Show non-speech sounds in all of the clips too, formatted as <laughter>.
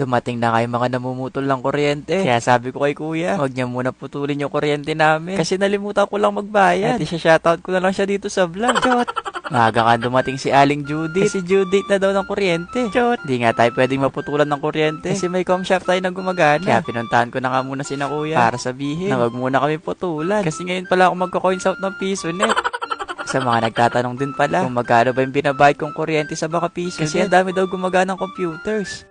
Dumating na kayo mga namumutol ng kuryente. Kaya sabi ko kay kuya, huwag niya muna putulin yung kuryente namin. Kasi nalimutan ko lang magbayad. At isa-shoutout ko na lang siya dito sa vlog. Chot! Maaga ka dumating si Aling Judith. Kasi date na daw ng kuryente. Chot! Di nga tayo pwedeng maputulan ng kuryente. Kasi may com shop tayo na gumagana. Kaya pinuntahan ko na nga muna si na kuya. Para sabihin na huwag muna kami putulan. Kasi ngayon pala ako magko-coins out ng piso net. Sa mga nagtatanong din pala kung magkano ba yung binabayad kong kuryente sa baka piso. Kasi ang dami daw gumagana ng computers.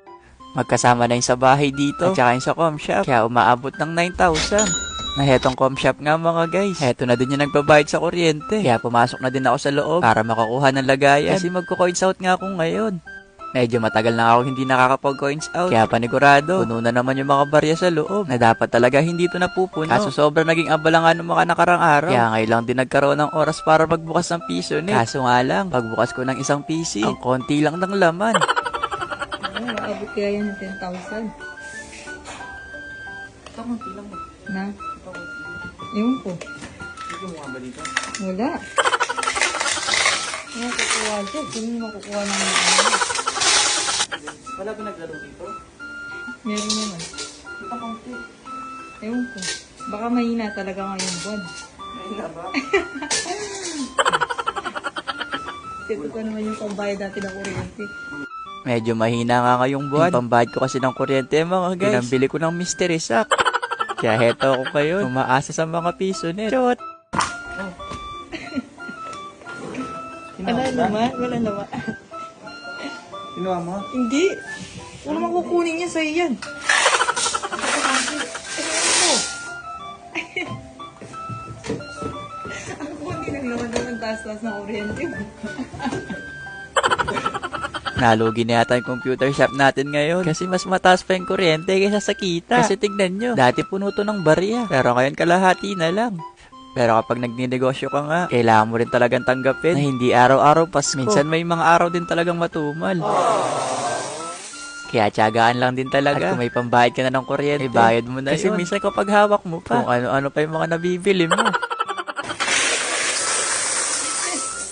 Magkasama na yung sa bahay dito at saka yung sa com shop. Kaya umaabot ng 9,000. Na hetong com shop nga mga guys. Heto na din yung nagbabayad sa kuryente. Kaya pumasok na din ako sa loob para makakuha ng lagayan. Kasi magko-coins out nga ako ngayon. Medyo matagal na ako hindi nakakapag-coins out. Kaya panigurado, puno na naman yung mga barya sa loob. Na dapat talaga hindi ito napupuno. Kaso sobrang naging abala nga ng mga nakarang araw. Kaya ngayon lang din nagkaroon ng oras para magbukas ng piso net. Kaso nga lang, pagbukas ko ng isang PC, ang konti lang ng laman. <laughs> Ano, maabot kaya yan ng 10,000. Ito, konti lang mo. Na? Ito, konti. Ewan ko. Hindi mo nga ba dito? Wala. Ano kukuha dyan? Yung makukuha ng ano? Wala ba naglaro dito? Meron naman. Ito, konti. Ewan ko. Baka mahina talaga ngayong buwan. Ayun na ba? <laughs> Ito ko naman yung pambayad natin ng kuryente. Medyo mahina nga ngayong buwan. Yung pambayad ko kasi ng kuryente mga guys. Pinambili ko ng mystery sack. Kaya heto ako kayo. Umaasa sa mga piso net. Chot! Wala naman. Wala naman. Kinuha mo? Hindi. Wala naman kukunin niya sa'yo yan. Ang kundi lang naman naman taas-taas ng kuryente. Nalugi na yata yung computer shop natin ngayon. Kasi mas mataas pa yung kuryente kaysa sa kita. Kasi tignan nyo, dati puno to ng barya. Pero ngayon kalahati na lang. Pero kapag nagninegosyo ka nga, kailangan mo rin talagang tanggapin na hindi araw-araw Pasko. Minsan may mga araw din talagang matumal. Kaya tiyagaan lang din talaga. At kung may pambayad ka na ng kuryente, bayad mo na Kasi yun. minsan kapag hawak mo pa, kung ano-ano pa yung mga nabibili mo. <laughs>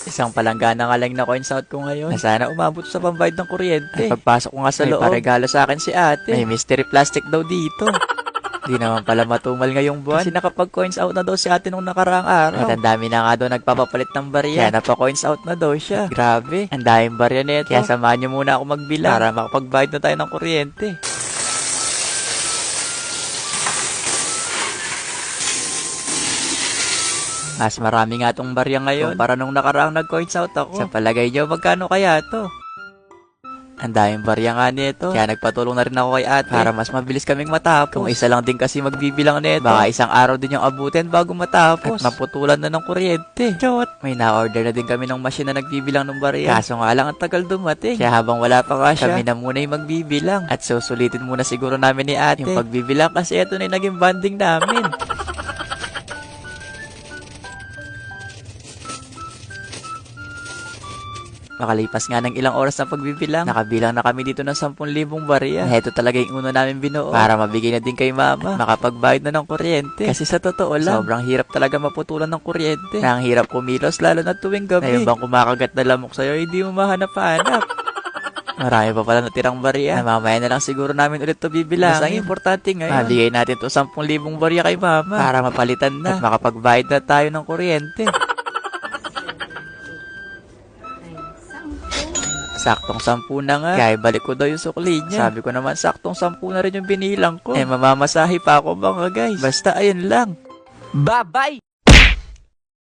Isang palanggana nga lang na coins out ko ngayon. Na sana umabot sa pambayad ng kuryente. Ay, pagpasok ko nga sa loob, regalo sa akin si ate. May mystery plastic daw dito. <laughs> Di naman pala matumal ngayong buwan. Kasi nakapag-coins out na daw si ate nung nakaraang araw. At ang dami na nga daw nagpapapalit ng barya. Kaya napa-coins out na daw siya. Grabe, ang daming barya nito. Kaya samahan niyo muna ako magbilang para makapagbayad na tayo ng kuryente. Mas marami nga tong barya ngayon para nung nakaraang nag-coins out ako. Sa palagay niyo, magkano kaya to? Ang daming barya nga nito. Kaya nagpatulong na rin ako kay ate para mas mabilis kaming matapos. Kung isa lang din kasi magbibilang nito, baka isang araw din yung abutin bago matapos. At maputulan na ng kuryente. Chot! May na-order na din kami ng machine na nagbibilang ng barya. Kaso nga lang ang tagal dumating. Kaya habang wala pa nga siya, kami na muna yung magbibilang. At susulitin muna siguro namin ni ate. Yung pagbibilang kasi ito na yung naging banding namin. <laughs> Makalipas nga ng ilang oras na pagbibilang, nakabilang na kami dito ng 10,000 barya. Na ito talaga yung uno namin binuo para mabigay na din kay mama. Makapagbayad na ng kuryente. Kasi sa totoo lang, sobrang hirap talaga maputulan ng kuryente. Na ang hirap kumilos lalo na tuwing gabi. Ngayon bang kumakagat na lamok sa'yo, hindi mo mahanap-hanap. <laughs> Marami pa pala natirang barya. Na mamaya na lang siguro namin ulit to bibilang. Basta ang importante ngayon, mabigay natin to 10,000 barya kay mama. Para mapalitan na. At makapagbayad na tayo ng kuryente. <laughs> Saktong sampu na nga. Kaya balik ko daw yung sukli niya. Sabi ko naman, saktong sampu na rin yung binilang ko. Eh, mamamasahe pa ako mga guys. Basta ayun lang. Bye-bye!